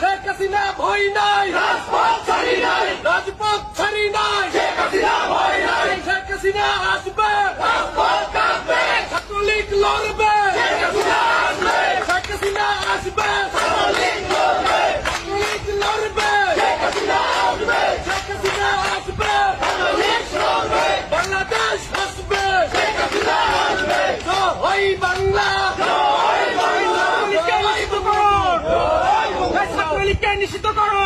শেখ হাসিনা ভয় নাই। রাজপথ ছাড়ি নাই। রাজপথ ছাড়ি নাই। শেখ হাসিনা ভয় নাই। শেখ হাসিনা আসবে। রাজপথ কাঁপবে ছাত্রলীগ লড়বে। নিষিদ্ধ করো